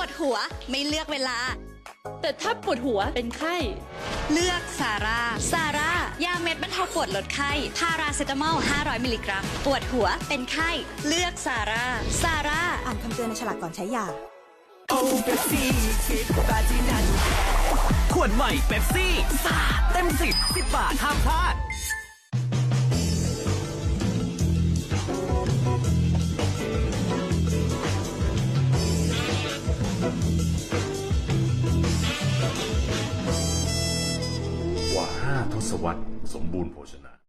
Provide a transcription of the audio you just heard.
วดหัวไม่เลือกเวลา แต่ถ้าปวดหัวเป็นไข้ เลือกซาร่าซาร่ายาเม็ดบรรเทาปวดลดไข้พาราเซตามอล 500 มิลลิกรัม ปวดหัวเป็นไข้ เลือกซาร่าซาร่าอ่านคำเตือนในฉลากก่อนใช้ยาโอ้เป๊ปซี่คิดบาจินันขวดใหม่เป๊ปซี่สาดเต็มสิบสิบบาทห้ามพลาด ว่า 5 ทศวรรษ สมบูรณ์โภชนา